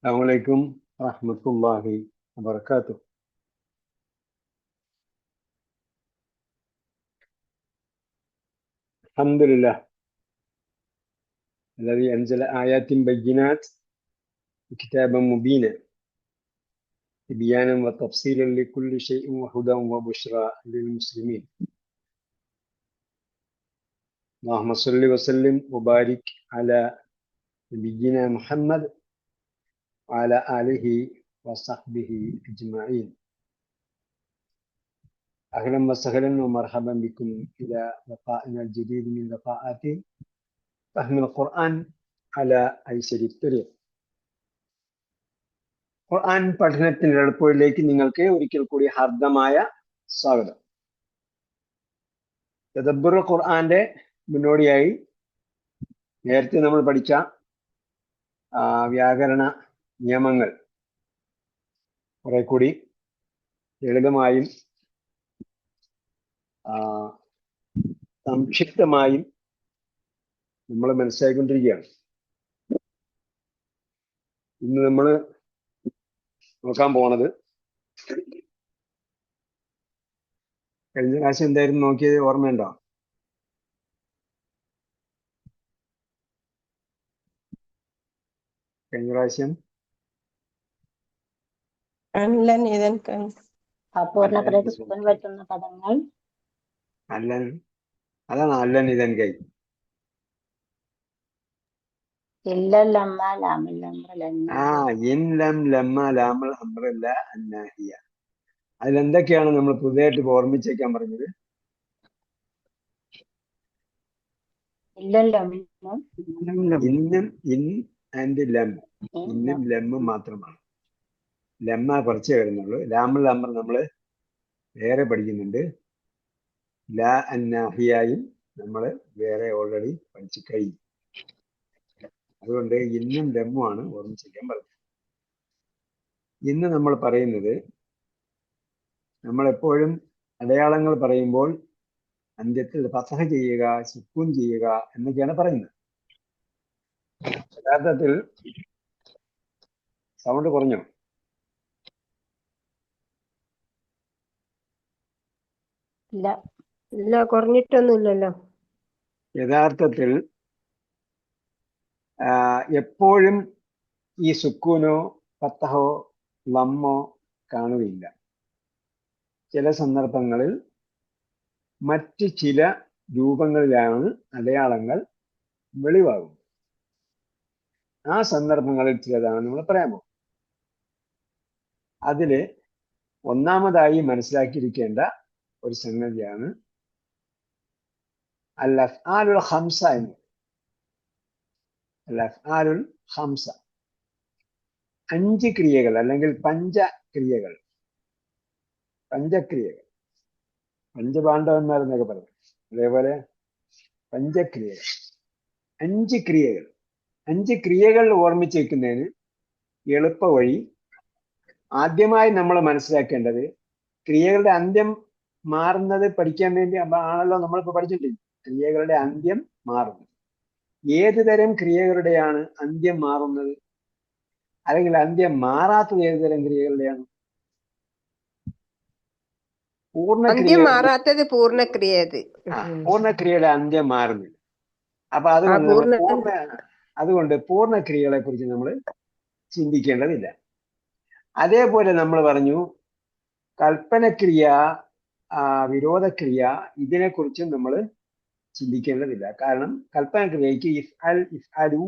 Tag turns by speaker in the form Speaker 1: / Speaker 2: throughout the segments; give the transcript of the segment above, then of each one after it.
Speaker 1: السلام عليكم ورحمة الله وبركاته. الحمد لله. الذي أنزل آيات بينات كتابا مبينا. تبيانا وتفصيلا لكل شيء وهدى وبشرى للمسلمين. اللهم صل وسلم وبارك على نبينا محمد وعلى آله وصحبه أجمعين أهلا وسهلا ومرحبا بكم إلى لقائنا الجديد من لقاءات فهم القرآن على أيسر الطريق ഖുർആൻ പഠനത്തിന്റെ എളുപ്പത്തിലേക്ക് നിങ്ങൾക്ക് ഒരിക്കൽ കൂടി ഹാർദമായ സ്വാഗതം തദബ്ബുർ ഖുർആന്റെ മുന്നോടിയായി നേരത്തെ നമ്മൾ പഠിച്ച ആ, വ്യാകരണ നിയമങ്ങൾ കുറെ കൂടി ലളിതമായും സംക്ഷിപ്തമായും നമ്മൾ മനസ്സിലാക്കിക്കൊണ്ടിരിക്കുകയാണ് ഇന്ന് നമ്മൾ നോക്കാൻ പോണത് കഴിഞ്ഞ പ്രാവശ്യം എന്തായിരുന്നു നോക്കിയത് ഓർമ്മയുണ്ടോ? കഴിഞ്ഞ പ്രാവശ്യം
Speaker 2: അല്ലൻ ഇതൻ കൈ
Speaker 3: അപൂർണ പറ്റുന്ന പദങ്ങൾ?
Speaker 1: അതാണ് ഇതൻ കൈ. അതിലെന്തൊക്കെയാണ് നമ്മൾ പുതിയതായിട്ട് ഇപ്പൊ ഓർമ്മിച്ചേക്കാൻ പറഞ്ഞത്? ഇന്നും ഇൻ ആൻഡ് ലം. ഇന്നും ലം മാത്രമാണ്. ലമ്മ കുറച്ചേ വരുന്നുള്ളൂ. ലാമുൽ അമർ നമ്മൾ വേറെ പഠിക്കുന്നുണ്ട്. ലാ അന്നാഹിയായും നമ്മൾ വേറെ ഓൾറെഡി പഠിച്ചു കഴിഞ്ഞു. അതുകൊണ്ട് ഇന്നും ലമ്മുമാണ് ഓർമ്മിച്ചിരിക്കാൻ പറഞ്ഞത്. ഇന്ന് നമ്മൾ പറയുന്നത് നമ്മൾ എപ്പോഴും അടയാളങ്ങൾ പറയുമ്പോൾ അന്ത്യത്തിൽ ഫസഹ ചെയ്യുക സുക്കൂൻ ചെയ്യുക എന്നൊക്കെയാണ് പറയുന്നത്. യഥാർത്ഥത്തിൽ സൗണ്ട് കുറഞ്ഞോ?
Speaker 3: ഇല്ല.
Speaker 2: ഇല്ല കുറഞ്ഞിട്ടൊന്നുമില്ലല്ലോ.
Speaker 1: യഥാർത്ഥത്തിൽ എപ്പോഴും ഈ സുക്കൂനോ ഫത്തഹോ ലമ്മോ കാണുകയില്ല. ചില സന്ദർഭങ്ങളിൽ മറ്റ് ചില രൂപങ്ങളിലാണ് അടയാളങ്ങൾ വെളിവാകുന്നത്. ആ സന്ദർഭങ്ങളിൽ ചിലതാണ് നമ്മൾ പറയാമോ അതിൽ ഒന്നാമതായി മനസ്സിലാക്കിയിരിക്കേണ്ട ഒരു സംഗതിയാണ്. അൽ അഫ്ആലുൽ ഹംസ എന്ന് അൽ അഫ്ആലുൽ ഹംസ അഞ്ച് ക്രിയകൾ അല്ലെങ്കിൽ പഞ്ചക്രിയകൾ പഞ്ചക്രിയകൾ പഞ്ചപാണ്ഡവന്മാർ എന്നൊക്കെ പറഞ്ഞു അതേപോലെ പഞ്ചക്രിയകൾ അഞ്ച് ക്രിയകൾ. അഞ്ച് ക്രിയകൾ ഓർമ്മിച്ച് വെക്കുന്നതിന് എളുപ്പ വഴി ആദ്യമായി നമ്മൾ മനസ്സിലാക്കേണ്ടത് ക്രിയകളുടെ അന്ത്യം മാറുന്നത് പഠിക്കാൻ വേണ്ടി ആണല്ലോ നമ്മളിപ്പോ പഠിച്ചിട്ടില്ല ക്രിയകളുടെ അന്ത്യം മാറുന്നത് ഏത് തരം ക്രിയകളുടെയാണ് അന്ത്യം മാറുന്നത്? അല്ലെങ്കിൽ അന്ത്യം മാറാത്തത് ഏത് തരം ക്രിയകളുടെയാണ്? പൂർണ
Speaker 2: മാറാത്തത്
Speaker 1: പൂർണക്രിയയുടെ അന്ത്യം മാറുന്നില്ല. അപ്പൊ അതുകൊണ്ട് പൂർണ- അതുകൊണ്ട് പൂർണക്രിയകളെ കുറിച്ച് നമ്മൾ ചിന്തിക്കേണ്ടതില്ല. അതേപോലെ നമ്മൾ പറഞ്ഞു കൽപ്പനക്രിയ വിരോധക്രിയ ഇതിനെക്കുറിച്ച് നമ്മൾ ചിന്തിക്കേണ്ടതില്ല. കാരണം കൽപ്പനക്രിയക്ക് ഇഫ് അൽ ഇഫ് അലൂ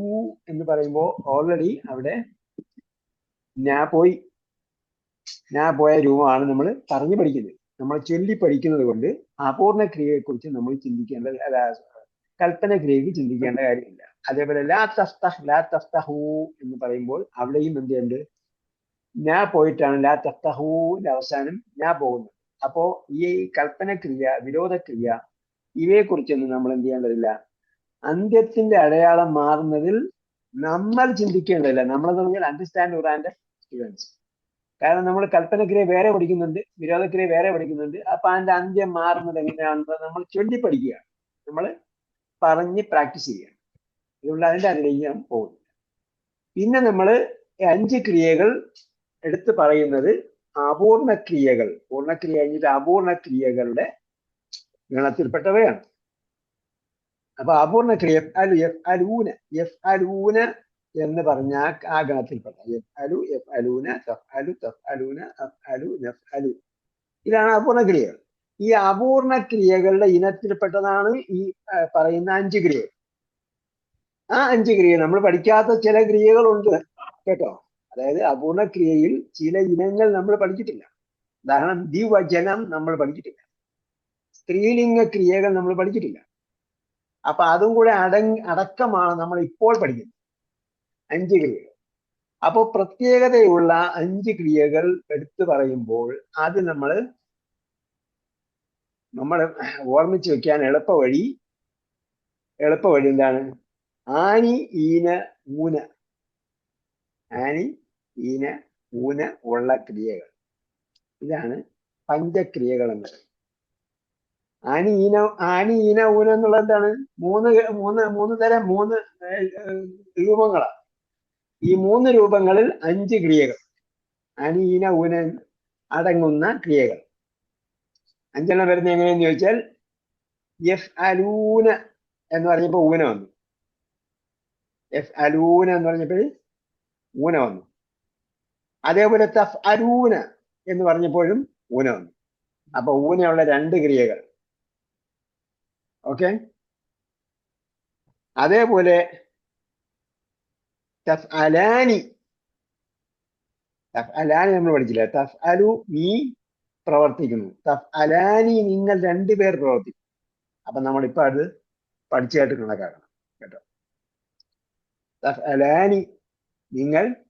Speaker 1: എന്ന് പറയുമ്പോൾ ഓൾറെഡി അവിടെ ഞാൻ പോയി ഞാൻ പോയ രൂപമാണ് നമ്മൾ പറഞ്ഞു പഠിക്കുന്നത്. നമ്മൾ ചൊല്ലി പഠിക്കുന്നത് കൊണ്ട് അപൂർണ ക്രിയയെക്കുറിച്ച് നമ്മൾ ചിന്തിക്കേണ്ടത് അല്ല കൽപ്പന ക്രിയക്ക് ചിന്തിക്കേണ്ട കാര്യമില്ല. അതേപോലെ ലാ തസ്തഹ് ലാ തസ്തഹു എന്ന് പറയുമ്പോൾ അവിടെയും എന്തുണ്ട്? ഞാൻ പോയിട്ടാണ് ലാ തഫ്തഹൂന്റെ അവസാനം ഞാൻ പോകുന്നത്. അപ്പോ ഈ കൽപ്പനക്രിയ വിരോധക്രിയ ഇവയെ കുറിച്ചൊന്നും നമ്മൾ എന്ത് ചെയ്യേണ്ടതില്ല. അന്ത്യത്തിന്റെ അടയാളം മാറുന്നതിൽ നമ്മൾ ചിന്തിക്കേണ്ടതില്ല. നമ്മളെന്ന് പറഞ്ഞാൽ അണ്ടർസ്റ്റാൻഡ് ഖുറാന്റെ സ്റ്റുഡൻസ് കാരണം നമ്മൾ കൽപ്പനക്രിയ വേറെ പഠിക്കുന്നുണ്ട് വിരോധക്രിയ വേറെ പഠിക്കുന്നുണ്ട്. അപ്പൊ അതിന്റെ അന്ത്യം മാറുന്നത് എങ്ങനെയാണെന്ന് നമ്മൾ ചൊല്ലി പഠിക്കുകയാണ് നമ്മൾ പറഞ്ഞ് പ്രാക്ടീസ് ചെയ്യുകയാണ്. അതുകൊണ്ട് അതിന്റെ അതിലേക്ക് ഞാൻ പോകുന്നില്ല. പിന്നെ നമ്മൾ അഞ്ച് ക്രിയകൾ എടുത്തു പറയുന്നത് അപൂർണ ക്രിയകൾ പൂർണക്രിയ കഴിഞ്ഞിട്ട് അപൂർണ ക്രിയകളുടെ ഗണത്തിൽപ്പെട്ടവയാണ്. അപ്പൊ അപൂർണ ക്രിയ എഫ് അലൂന എഫ് അലൂന എന്ന് പറഞ്ഞാൽ ആ- ഗണത്തിൽപ്പെട്ട എഫ് അലു എഫ് അലൂന തഫ് അലു തഫ് അലൂന അഫ് അലു നഫ് അലു ഇതാണ് അപൂർണ ക്രിയകൾ ഈ അപൂർണ ക്രിയകളുടെ ഇനത്തിൽപ്പെട്ടതാണ് ഈ പറയുന്ന അഞ്ച് ക്രിയകൾ. ആ അഞ്ച് ക്രിയ നമ്മൾ പഠിക്കാത്ത ചില ക്രിയകളുണ്ട് കേട്ടോ. അതായത് അപൂർണ ക്രിയയിൽ ചില ഇനങ്ങൾ നമ്മൾ പഠിച്ചിട്ടില്ല. ഉദാഹരണം ദ്വിവചനം നമ്മൾ പഠിച്ചിട്ടില്ല. സ്ത്രീലിംഗ ക്രിയകൾ നമ്മൾ പഠിച്ചിട്ടില്ല. അപ്പൊ അതും കൂടെ അടങ് അടക്കമാണ് നമ്മൾ ഇപ്പോൾ പഠിക്കുന്നത്. അഞ്ച് ക്രിയകൾ. അപ്പോൾ പ്രത്യേകതയുള്ള അഞ്ച് ക്രിയകൾ എടുത്തു പറയുമ്പോൾ അത് നമ്മൾ നമ്മൾ ഓർമ്മിച്ച് വെക്കാൻ എളുപ്പ വഴി എളുപ്പ വഴി എന്താണ്? ആനി ഈന ഊന. ആനി ഈന ഊന ഉള്ള ക്രിയകൾ. ഇതാണ് പഞ്ചക്രിയകൾ എന്ന് പറയുന്നത്. ആനി ഈന ആനി ഈന ഊന എന്നുള്ളത് എന്താണ്? മൂന്ന് മൂന്ന് മൂന്ന് തരം മൂന്ന് രൂപങ്ങളാണ്. ഈ മൂന്ന് രൂപങ്ങളിൽ അഞ്ച് ക്രിയകൾ. ആനി ഈന ഊന അടങ്ങുന്ന ക്രിയകൾ. അഞ്ചെണ്ണം വരുന്നത് എങ്ങനെയെന്ന് ചോദിച്ചാൽ എഫ് അലൂന എന്ന് പറഞ്ഞപ്പോ ഊന വന്നു. എഫ് അലൂന എന്ന് പറഞ്ഞപ്പോൾ ഊന വന്നു. അതേപോലെ തഫ് അരൂന എന്ന് പറഞ്ഞപ്പോഴും ഊന വന്നു. അപ്പൊ ഊനയുള്ള രണ്ട് ക്രിയകൾ. ഓക്കെ? അതേപോലെ തഫ് അലാനി തഫ് അലാനി നമ്മൾ പഠിച്ചില്ല? തഫ് അലു നീ പ്രവർത്തിക്കുന്നു. തഫ് അലാനി നിങ്ങൾ രണ്ടുപേർ പ്രവർത്തിക്കും. അപ്പൊ നമ്മളിപ്പോ അത് പഠിച്ചായിട്ട് കണക്കാക്കണം. കേട്ടോ? തഫ് അലാനി നിങ്ങൾ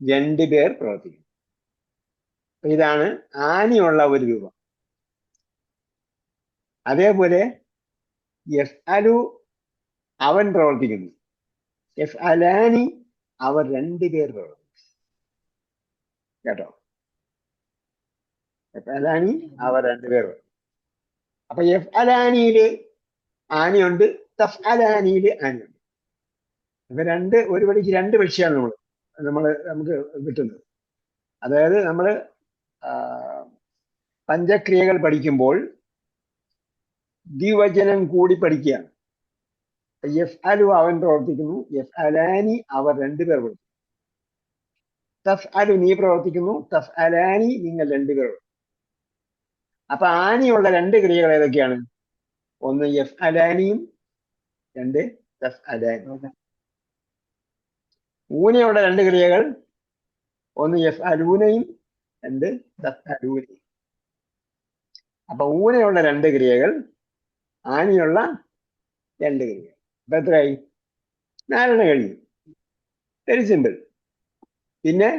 Speaker 1: രണ്ടുപേർ പ്രവർത്തിക്കും അപ്പൊ ഇതാണ് ആനിയുള്ള ഒരു രൂപം. അതേപോലെ എഫ് അലു അവൻ പ്രവർത്തിക്കുന്നു. എഫ് അലാനി അവർ രണ്ടുപേർ പ്രവർത്തിക്കുന്നു. കേട്ടോ? എഫ് അലാനി അവർ രണ്ടുപേർ പേർ അപ്പൊ എഫ് അലാനിയിൽ ആനയുണ്ട് തഫ് അലാനിയിൽ ആനയുണ്ട്. അപ്പൊ രണ്ട് ഒരു പടിക്ക് രണ്ട് പക്ഷിയാണ് നമ്മൾ നമ്മൾ നമുക്ക് കിട്ടുന്നത്. അതായത് നമ്മൾ പഞ്ചക്രിയകൾ പഠിക്കുമ്പോൾ ദ്വിവചനം കൂടി പഠിക്കുകയാണ് എഫ് അലു അവൻ പ്രവർത്തിക്കുന്നു എഫ് അലാനി അവർ രണ്ടുപേർ പ്രവർത്തിക്കുന്നു. തഫ് അലു നീ പ്രവർത്തിക്കുന്നു തഫ് അലാനി നിങ്ങൾ രണ്ടുപേർ. അപ്പൊ ആനിയുള്ള രണ്ട് ക്രിയകൾ ഏതൊക്കെയാണ്? ഒന്ന് എഫ് അലാനിയും രണ്ട് തഫ് അലാനി ഊനയുള്ള രണ്ട് ക്രിയകൾ ഒന്ന് എഫ് അലൂനയും രണ്ട് അലൂനയും അപ്പൊ ഊനയുള്ള രണ്ട് ക്രിയകൾ ആനിയുള്ള രണ്ട് ക്രിയകൾ. അപ്പൊ എത്രയായി? നാലെണ്ണം കഴിഞ്ഞു. വെരി സിമ്പിൾ പിന്നെ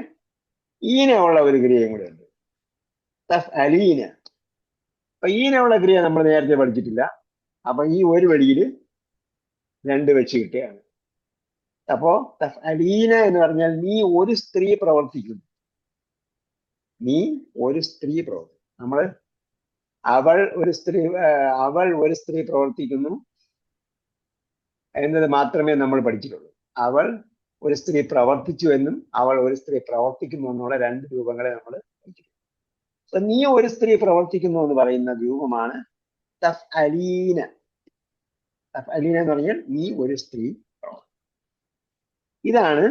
Speaker 1: ഈന ഉള്ള ഒരു ക്രിയയും കൂടെ ഉണ്ട്. തഫ് അലീന. അപ്പൊ ഉള്ള ക്രിയ നമ്മൾ നേരത്തെ പഠിച്ചിട്ടില്ല. അപ്പൊ ഈ ഒരു വഴിയിൽ രണ്ട് വെച്ച് കിട്ടുകയാണ്. അപ്പോ അലീന എന്ന് പറഞ്ഞാൽ നീ ഒരു സ്ത്രീ പ്രവർത്തിക്കുന്നു. നീ ഒരു സ്ത്രീ പ്രവർത്തിക്കുന്നു നമ്മൾ അവൾ ഒരു സ്ത്രീ അവൾ ഒരു സ്ത്രീ പ്രവർത്തിക്കുന്നു എന്നത് മാത്രമേ നമ്മൾ പഠിച്ചിട്ടുള്ളൂ. അവൾ ഒരു സ്ത്രീ പ്രവർത്തിച്ചു എന്നും അവൾ ഒരു സ്ത്രീ പ്രവർത്തിക്കുന്നു എന്നുള്ള രണ്ട് രൂപങ്ങളെ നമ്മൾ പഠിച്ചിട്ടുള്ളൂ നീ ഒരു സ്ത്രീ പ്രവർത്തിക്കുന്നു എന്ന് പറയുന്ന രൂപമാണ് തഫ് അലീന. തഫ് അലീന എന്ന് പറഞ്ഞാൽ നീ ഒരു സ്ത്രീ ഇതാണ്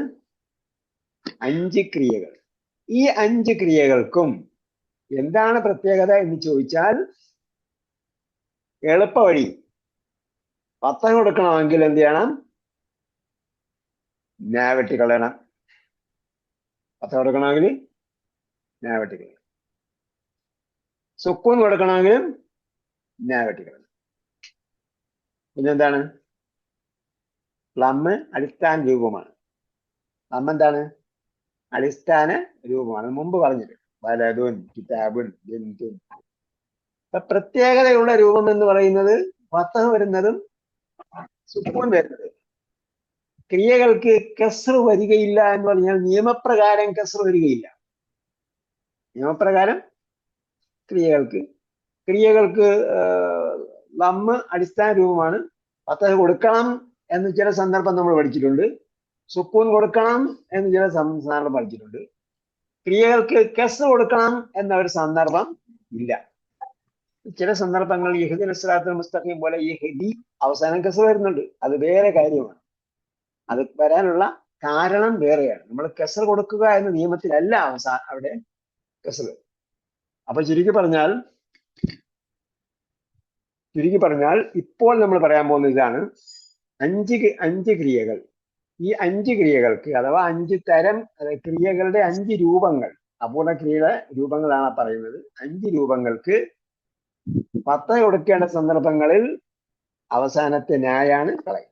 Speaker 1: അഞ്ച് ക്രിയകൾ. ഈ അഞ്ച് ക്രിയകൾക്കും എന്താണ് പ്രത്യേകത എന്ന് ചോദിച്ചാൽ എളുപ്പവഴി പത്തം കൊടുക്കണമെങ്കിൽ എന്ത് ചെയ്യണം? നാവട്ടി കളയണം. പത്തം കൊടുക്കണമെങ്കിൽ നാവട്ടി കളയണം. സുക്കൂൻ കൊടുക്കണമെങ്കിൽ നാവട്ടി വെട്ടി കളയണം. പിന്നെന്താണ്? പ്ലം അടിസ്ഥാന രൂപമാണ് പ്ലം എന്താണ് അടിസ്ഥാന രൂപമാണ്. മുമ്പ് പറഞ്ഞത് വലതുൻ കിതാബുൻ ജന്തുൻ. ഇപ്പൊ പ്രത്യേകതയുള്ള രൂപം എന്ന് പറയുന്നത് വത്തഹ വരുന്നതും സുക്കൂൻ വരുന്നത്. ക്രിയകൾക്ക് കസ്റ് വരികയില്ല എന്ന് പറഞ്ഞാൽ നിയമപ്രകാരം കസ്റ് വരികയില്ല. നിയമപ്രകാരം ക്രിയകൾക്ക്. ക്രിയകൾക്ക് ലമ്മ് അടിസ്ഥാന രൂപമാണ് പത്തഹ കൊടുക്കണം എന്ന് ചില സന്ദർഭം നമ്മൾ പഠിച്ചിട്ടുണ്ട്. സുക്കൂൻ കൊടുക്കണം എന്ന് ചില സന്ദർഭം പഠിച്ചിട്ടുണ്ട്. ക്രിയകൾക്ക് കെസ് കൊടുക്കണം എന്ന ഒരു സന്ദർഭം ഇല്ല. ചില സന്ദർഭങ്ങളിൽ യഹുദിൻ മുസ്തഖീം പോലെ യഹദി അവസാനം കെസ് വരുന്നുണ്ട്. അത് വേറെ കാര്യമാണ്. അത് വരാനുള്ള കാരണം വേറെയാണ്. നമ്മൾ കെസർ കൊടുക്കുക എന്ന നിയമത്തിലല്ല അവസാന അവിടെ കെസർ അപ്പൊ ചുരുക്കി പറഞ്ഞാൽ ചുരുക്കി പറഞ്ഞാൽ ഇപ്പോൾ നമ്മൾ പറയാൻ പോകുന്ന ഇതാണ്. അഞ്ച് അഞ്ച് ക്രിയകൾ. ഈ അഞ്ച് ക്രിയകൾക്ക് അഥവാ അഞ്ച് തരം ക്രിയകളുടെ അഞ്ച് രൂപങ്ങൾ അപൂർണ ക്രിയയുടെ രൂപങ്ങളാണ് പറയുന്നത്. അഞ്ച് രൂപങ്ങൾക്ക് പത്ത കൊടുക്കേണ്ട സന്ദർഭങ്ങളിൽ അവസാനത്തെ ന്യായാണ് കളയുന്നത്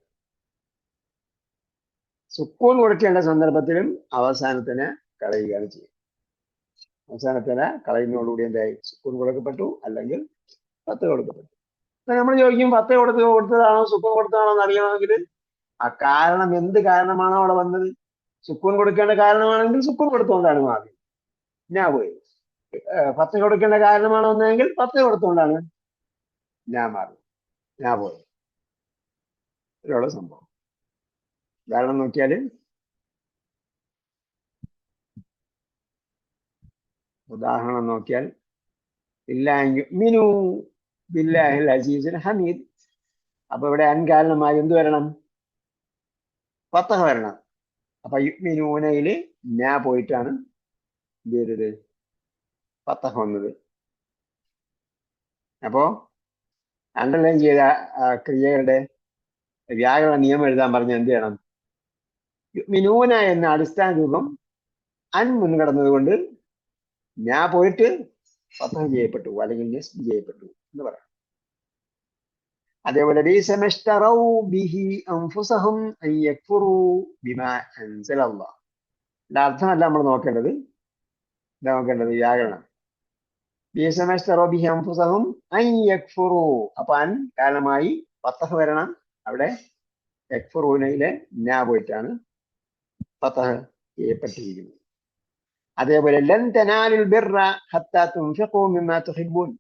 Speaker 1: സുക്കൂൺ കൊടുക്കേണ്ട സന്ദർഭത്തിലും അവസാനത്തിന് കളയുകയാണ് ചെയ്യുന്നത്. അവസാനത്തിന് കളയുന്നതോടുകൂടി എന്തായി? സുക്കൂൺ കൊടുക്കപ്പെട്ടു അല്ലെങ്കിൽ പത്ത് കൊടുക്കപ്പെട്ടു. നമ്മൾ ചോദിക്കും പത്ത് കൊടുത്ത് കൊടുത്തതാണോ സുക്കൂൺ കൊടുത്തതാണോ എന്ന് അറിയണമെങ്കിൽ ആ കാരണം എന്ത് കാരണമാണോ അവിടെ വന്നത്? സുക്കൂൺ കൊടുക്കേണ്ട കാരണമാണെങ്കിൽ സുക്കൂൺ കൊടുത്തുകൊണ്ടാണ് മാറി. ഞാൻ പോയി പത്ത് കൊടുക്കേണ്ട കാരണമാണോ വന്നതെങ്കിൽ പത്ത് കൊടുത്തുകൊണ്ടാണ് ഞാൻ മാറി. ഞാൻ പോയി ഇതിലുള്ള സംഭവം. ഉദാഹരണം നോക്കിയാൽ ഉദാഹരണം നോക്കിയാൽ മിനു ബില്ലാഹിൽ അസീസിൽ ഹമീദ്. അപ്പൊ ഇവിടെ അൻകാരണമായി എന്ത് വരണം? പത്തഹ വരണം. അപ്പൊ യുഗ്മിനൂനയിൽ ഞാ പോയിട്ടാണ് എന്ത് ചെയ്തത് പത്തഹ വന്നത്. അപ്പോ അണ്ടർലൈൻ ചെയ്ത ക്രിയകളുടെ വ്യാകരണ നിയമം എഴുതാൻ പറഞ്ഞ എന്ത് ചെയ്യണം? യുഗ്മിനൂന എന്ന അടിസ്ഥാന രൂപം അൻ മുൻകടന്നത് കൊണ്ട് ഞാൻ പോയിട്ട് പത്തം ചെയ്യപ്പെട്ടു അല്ലെങ്കിൽ ചെയ്യപ്പെട്ടു എന്ന് പറയാം. ഇതിന്റെ അർത്ഥമല്ല നമ്മൾ നോക്കേണ്ടത്. നോക്കേണ്ടത്? വ്യാകരണം അപ്പൊ അൻ കാരണമായി പത്തഹ വരണം. അവിടെ യക്ഫുറൂനയിലെ ഞാ പോയിട്ടാണ് പത്തഹ ചെയ്യപ്പെട്ടിരിക്കുന്നത്. അതേപോലെ ലൻ തനാലുൽ ബിർറ ഹത്താ തുൻഫിഖു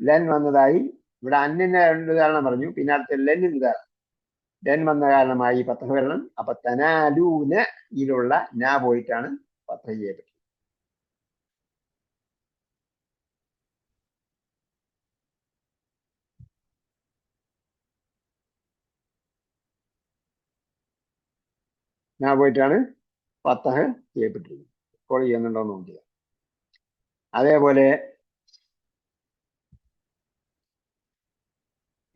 Speaker 1: ലൻ വന്നതായി ഇവിടെ അന്നിന് രണ്ട് ഉദാഹരണം പറഞ്ഞു. പിന്നെ അടുത്ത ലെന്നിന് ഉദാഹരണം. ലെൻ വന്ന കാരണമായി പത്തഹ വരണം അപ്പൊ തനാലൂന ഇതിലുള്ള നാ പോയിട്ടാണ് പത്തഹ പറ്റി നാ പോയിട്ടാണ് പത്തഹ ചെയ്യപ്പെട്ടിരിക്കുന്നത് കോൾ ചെയ്യുന്നുണ്ടോ എന്ന് അതേപോലെ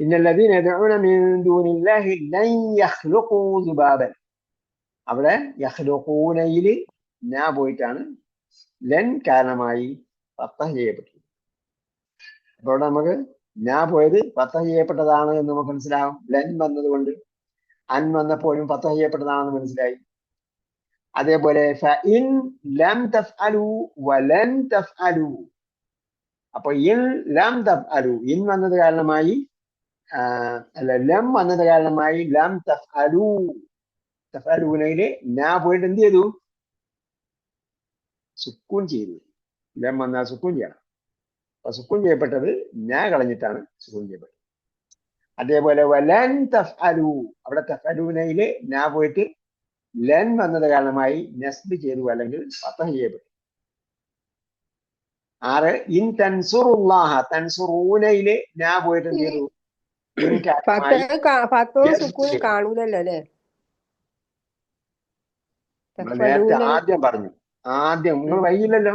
Speaker 1: ഇന്ന ലദീന ദുബാബൻ അവിടെ യഹ്ലുഖൂനയിൽ നാ പോയിട്ടാണ്. ലൻ കാരണമായി പത്ത ചെയ്യപ്പെട്ടത് അപ്പോൾ നമുക്ക് ഞാൻ പോയത് പത്ത ചെയ്യപ്പെട്ടതാണ് എന്ന് നമുക്ക് മനസ്സിലാവും. ലൻ വന്നതുകൊണ്ട്. അൻ വന്നപ്പോഴും പത്ത ചെയ്യപ്പെട്ടതാണെന്ന് മനസ്സിലായി. അതേപോലെ അപ്പൊ ഇൻ ലം തഫ് അലു ഇൻ വന്നത് കാരണമായി അല്ല ലം വന്നത് കാരണമായി ലം തഫ്അലു തഫ്അലൂനയിൽ നാ പോയിട്ട് എന്ത് ചെയ്തു? സുക്കൂൻ ചെയ്തു. ലം വന്നാൽ സുക്കൂൻ ചെയ്യണം. അപ്പൊ സുക്കൂൻ ചെയ്യപ്പെട്ടത് ഞാ കളഞ്ഞിട്ടാണ് സുക്കൂൻ ചെയ്യപ്പെട്ടത്. അതേപോലെ വലൻ തഫ്അലു അവിടെ തഫ്അലൂനയിൽ നാ പോയിട്ട് ലൻ വന്നത് കാരണമായി നസ്ബ് ചെയ്തു അല്ലെങ്കിൽ പത്തം ചെയ്യപ്പെട്ടു. ആറ് ഇൻ തൻസുറുല്ലാഹ തൻസുറൂനയിൽ നാ പോയിട്ട് എന്ത് ചെയ്തു?
Speaker 2: സുക്കൂനും. കാണൂലല്ലോ അല്ലേ?
Speaker 1: നേരത്തെ ആദ്യം പറഞ്ഞു. ആദ്യം നിങ്ങൾ വൈകില്ലല്ലോ?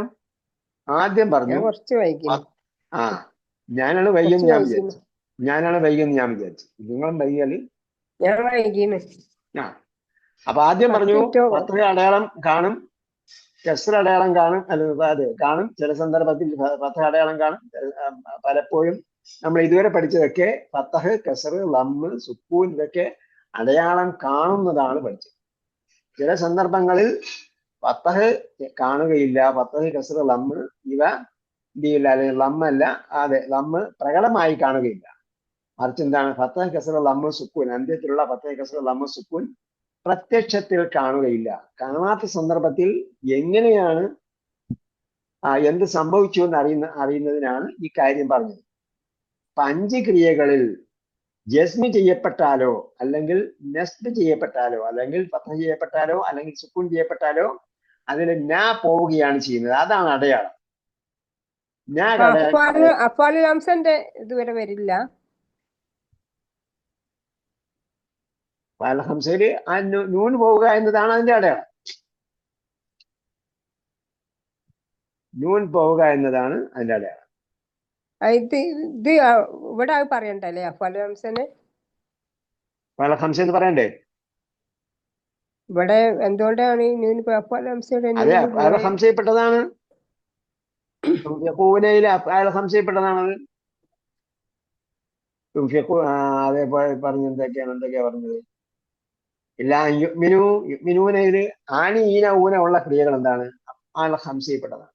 Speaker 1: ആദ്യം പറഞ്ഞു.
Speaker 2: കുറച്ച് വൈകി
Speaker 1: ആ ഞാനാണ് വൈകിയെന്ന് ഞാൻ വിചാരിച്ചു. ഞാനാണ് വൈകിയെന്ന് ഞാൻ വിചാരിച്ചു. നിങ്ങളും വൈകിയാൽ?
Speaker 2: ഞാൻ
Speaker 1: ആ. അപ്പൊ ആദ്യം പറഞ്ഞു? പത്ര അടയാളം കാണും കെസർ അടയാളം കാണും അല്ല അതെ കാണും. ചില സന്ദർഭത്തിൽ പത്ര അടയാളം കാണും. പലപ്പോഴും നമ്മൾ ഇതുവരെ പഠിച്ചതൊക്കെ പത്തഹ് കസർ ലമ്മ് സുക്കൂൻ ഇതൊക്കെ അടയാളം കാണുന്നതാണ് പഠിച്ചത്. ചില സന്ദർഭങ്ങളിൽ പത്തഹ് കാണുകയില്ല പത്തഹ് കസർ ലമ്മ് ഇവ ഇല്ല അല്ലെങ്കിൽ ലമ്മല്ല അതെ ലമ്മ് പ്രകടമായി കാണുകയില്ല. മറിച്ച് എന്താണ്? പത്തഹ് കസർ ലമ്മ് സുക്കൂൻ അന്ത്യത്തിലുള്ള പത്തഹ് കസർ ലമ്മ് സുക്കൂൻ പ്രത്യക്ഷത്തിൽ കാണുകയില്ല. കാണാത്ത സന്ദർഭത്തിൽ എങ്ങനെയാണ് എന്ത് സംഭവിച്ചു എന്ന് അറിയുന്ന അറിയുന്നതിനാണ് ഈ കാര്യം പറഞ്ഞത്. അഞ്ച് ക്രിയകളിൽ ജസ്മി ചെയ്യപ്പെട്ടാലോ അല്ലെങ്കിൽ നെസ്ബ് ചെയ്യപ്പെട്ടാലോ അല്ലെങ്കിൽ പത്രം ചെയ്യപ്പെട്ടാലോ അല്ലെങ്കിൽ സുക്കൂൻ ചെയ്യപ്പെട്ടാലോ അതിൽ നാ പോവുകയാണ് ചെയ്യുന്നത്. അതാണ് അടയാളം. നാ കട-
Speaker 2: അഫാൽ അഫാലു ഹംസന്റെ ഇതുവരെ വരില്ല.
Speaker 1: ഫാൽ ഹംസയിൽ ആ നൂന് പോവുക എന്നതാണ് അതിന്റെ അടയാളം. നൂൻ പോവുക എന്നതാണ് അതിന്റെ അടയാളം.
Speaker 2: ഇത് ഇത് ഇവിടെ പറയണ്ടല്ലേ? അഫാലു ഹംസന്?
Speaker 1: എന്ന് പറയണ്ടേ?
Speaker 2: ഇവിടെ എന്തുകൊണ്ടാണ്
Speaker 1: തുംഫിഖു ആ, അതേപോലെ പറഞ്ഞു എന്തൊക്കെയാണ് എന്തൊക്കെയാ പറഞ്ഞത്? ഇല്ല മിനു മിനുവിനയിൽ ആനി ഈന ഊന ഉള്ള ക്രിയകൾ എന്താണ്? അഫ്ആൽ ഹംസയിൽപ്പെട്ടതാണ്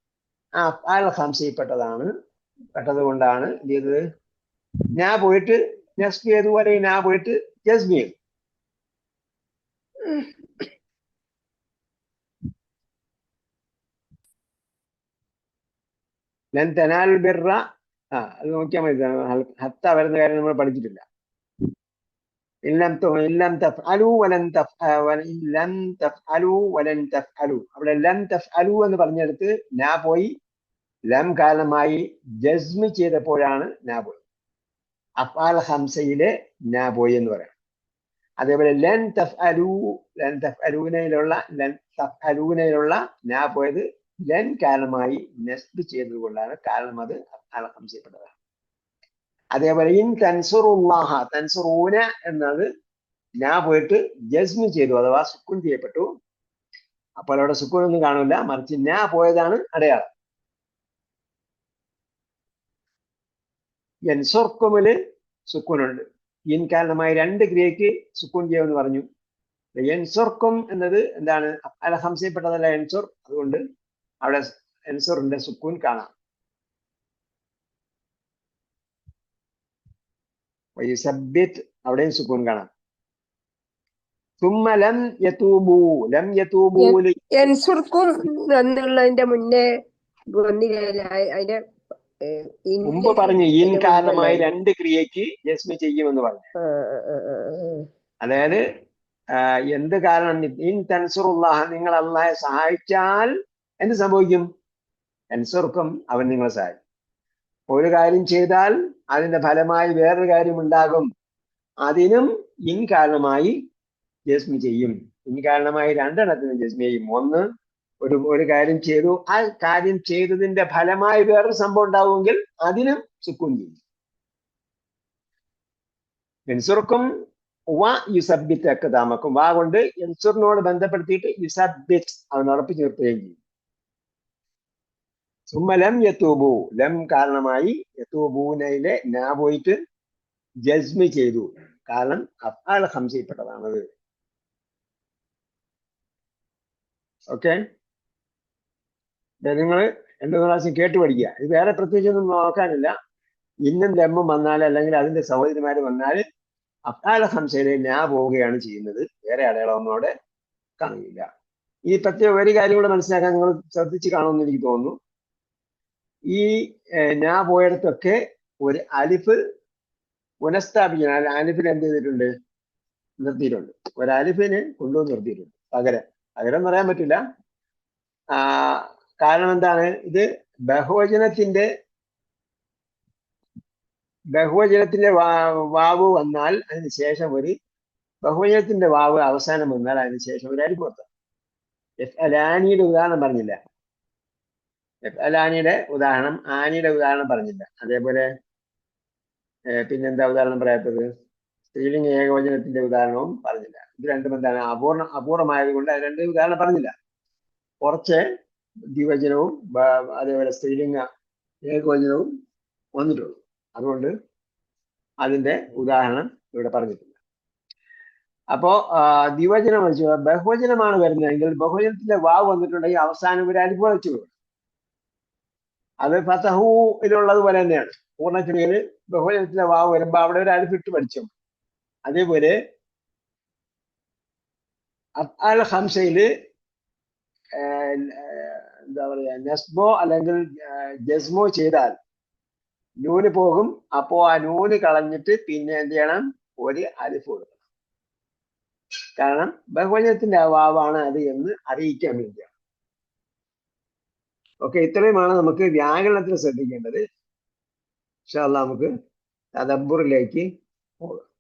Speaker 1: ആ അഫ്ആൽ ഹംസയിൽപ്പെട്ടതാണ് പെട്ടത് കൊണ്ടാണ് എന്ത് ചെയ്തത്? ഞാൻ പോയിട്ട് നെസ്റ്റ് ചെയ്തു അല്ലെങ്കിൽ ഞാൻ പോയിട്ട് ജസ്മി ചെയ്തു ഞാൻ ബിർറ. ആ അത് നോക്കിയാൽ മതി. ഹത്ത വരുന്ന കാര്യം നമ്മൾ പഠിച്ചിട്ടില്ല. തഫ്അലു വലൻ തഫ് അലു അവിടെ എന്ന് പറഞ്ഞെടുത്ത് നാ പോയി ലം കാലമായി ജസ്മി ചെയ്തപ്പോഴാണ് നാബോയ് അഫാൽ ഹംസയിലെ നാബോയ് എന്ന് പറയാം. അതേപോലെ ലൻ തഫ്അലു ലൻ തഫ്അലൂനയിലുള്ള ലൻ തഫ് അലൂനയിലുള്ള നാബോയത് ലൻ കാലമായി നെസ്ബ് ചെയ്തത് കൊണ്ടാണ് കാരണം അത് അഫാൽ ഹംസയിൽപ്പെട്ടതാണ് അതേപോലെ ഇൻ തൻസുറുല്ലാഹ തൻസുറൂന എന്നത് ഞാൻ പോയിട്ട് ജസ്മ ചെയ്തു അഥവാ സുക്കുൻ ചെയ്യപ്പെട്ടു. അപ്പോൾ അവിടെ സുക്കുൻ ഒന്നും കാണില്ല മറിച്ച് ഞാൻ പോയതാണ് അടയാളം. എൻസൊർക്കുമിൽ സുക്കൂനുണ്ട്. ഇൻ കാരണമായി രണ്ട് ക്രിയക്ക് സുക്കൂൻ ചെയ്യുമെന്ന് പറഞ്ഞു. എൻസോർക്കം എന്നത് എന്താണ്? അല്ല സംശയപ്പെട്ടതല്ല എൻസോർ അതുകൊണ്ട് അവിടെ എൻസോറിന്റെ സുക്കൂൻ കാണാം. അവിടെയും സുക്കൂൻ കാണാം. ലം യതൂബു. ലം യതൂബൂ
Speaker 2: എൻസുർക്കും എന്നുള്ളതിന്റെ മുന്നേ വന്നില്ല. അതിന്റെ
Speaker 1: മുമ്പ് പറഞ്ഞു ഇൻ കാരണമായി രണ്ട് ക്രിയക്ക് ജസ്മി ചെയ്യുമെന്ന് പറഞ്ഞു. അതായത് എന്ത് കാരണം? ഇൻ തൻസുറുല്ലാഹ നിങ്ങൾ അള്ളാഹെ സഹായിച്ചാൽ എന്ത് സംഭവിക്കും? തൻസുർക്കും അവൻ നിങ്ങളെ സഹായിക്കും. ഒരു കാര്യം ചെയ്താൽ അതിന്റെ ഫലമായി വേറൊരു കാര്യം ഉണ്ടാകും. അതിനും ഇൻ കാരണമായി ജസ്മി ചെയ്യും. ഇൻ കാരണമായി രണ്ടെണ്ണത്തിനും ജസ്മി ചെയ്യും. ഒന്ന് ഒരു ഒരു കാര്യം ചെയ്തു. ആ കാര്യം ചെയ്തതിന്റെ ഫലമായി വേറൊരു സംഭവം ഉണ്ടാവുമെങ്കിൽ അതിനും സുക്കൂൻ ചെയ്യും. എൻസുർക്കും വ യുസബിത്ത് ഒക്കെ താമക്കും വാ കൊണ്ട് എൻസുറിനോട് ബന്ധപ്പെടുത്തിയിട്ട് യുസബിത്ത് അവൻ ഉറപ്പിച്ചു നിർത്തുകയും ചെയ്യും. സുമ ലം യത്തൂബു ലം കാരണമായി യത്തൂബൂനയിലെ നാ പോയിട്ട് ജസ്മി ചെയ്തു. കാരണം അഫാൽ ഹംസയിൽപ്പെട്ടതാണത്. ഓക്കെ? നിങ്ങൾ രണ്ടു പ്രാവശ്യം കേട്ട് പഠിക്കുക. ഇത് വേറെ പ്രത്യേകിച്ചൊന്നും നോക്കാനില്ല. ഇന്നും ലമ്മും വന്നാൽ അല്ലെങ്കിൽ അതിന്റെ സഹോദരിമാർ വന്നാൽ അക്കാല ഹംസയിലെ ഞാൻ പോവുകയാണ് ചെയ്യുന്നത്. വേറെ അടയാളമൊന്നും അവിടെ കാണില്ല ഈ പ്രത്യേക ഒരു കാര്യം കൂടെ മനസ്സിലാക്കാൻ നിങ്ങൾ ശ്രദ്ധിച്ച് കാണുമെന്ന് എനിക്ക് തോന്നുന്നു. ഈ ഞാൻ പോയിടത്തൊക്കെ ഒരു അലിഫ് പുനഃസ്ഥാപിക്കണം. അലിഫിന് എന്ത് ചെയ്തിട്ടുണ്ട്? നിർത്തിയിട്ടുണ്ട്. ഒരു അലിഫിന് കൊണ്ടുവന്ന് നിർത്തിയിട്ടുണ്ട്. പകരം. പകരം പറയാൻ പറ്റില്ല. കാരണം എന്താണ്? ഇത് ബഹുവചനത്തിന്റെ ബഹുവചനത്തിന്റെ വാവ് വന്നാൽ അതിന് ശേഷം ഒരു ബഹുവചനത്തിന്റെ വാവ് അവസാനം വന്നാൽ അതിന് ശേഷം ഒരു അരിപ്പ് എഫ് അലാനിയുടെ ഉദാഹരണം പറഞ്ഞില്ല. എഫ് അലാനിയുടെ ഉദാഹരണം ആനിയുടെ ഉദാഹരണം പറഞ്ഞില്ല. അതേപോലെ പിന്നെന്താ ഉദാഹരണം പറയാത്തത്? സ്ത്രീലിംഗ ഏകവചനത്തിന്റെ ഉദാഹരണവും പറഞ്ഞില്ല. ഇത് രണ്ടും എന്താണ്? അപൂർണ അപൂർണമായത് കൊണ്ട് അത് രണ്ട് ഉദാഹരണം പറഞ്ഞില്ല. കുറച്ച് ദ്വിവചനവും അതേപോലെ സ്ത്രീലിംഗ ഏകവചനവും വന്നിട്ടുള്ളൂ. അതുകൊണ്ട് അതിന്റെ ഉദാഹരണം ഇവിടെ പറഞ്ഞിട്ടില്ല അപ്പോ ദ്വിവചനം വെച്ച് ബഹുവചനമാണ് വരുന്നതെങ്കിൽ ബഹുവചനത്തിന്റെ വാവ് വന്നിട്ടുണ്ടെങ്കിൽ അവസാനം ഒരു അനുഭവിച്ചു. അത് ഫതഹൂയിലുള്ളത് പോലെ തന്നെയാണ്. പൂർണക്രിയയിൽ ബഹുവചനത്തിന്റെ വാവ് വരുമ്പോ അവിടെ ഒരു അലിഫ് ഇട്ട് പഠിച്ചു. അതേപോലെ അൽ ഹംസയിൽ എന്താ പറയാ നെസ്മോ അല്ലെങ്കിൽ ജസ്മോ ചെയ്താൽ നൂന് പോകും. അപ്പോ ആ നൂന് കളഞ്ഞിട്ട് പിന്നെ എന്ത് ചെയ്യണം? ഒരു അലിഫ് കൊടുക്കണം. കാരണം ബഹുവചനത്തിന്റെ അഭാവമാണ് അത് എന്ന് അറിയിക്കാൻ വേണ്ടിയാണ്. ഓക്കെ ഇത്രയുമാണ് നമുക്ക് വ്യാകരണത്തിൽ ശ്രദ്ധിക്കേണ്ടത്. പക്ഷെ നമുക്ക് തദബുറിലേക്ക് പോകാം.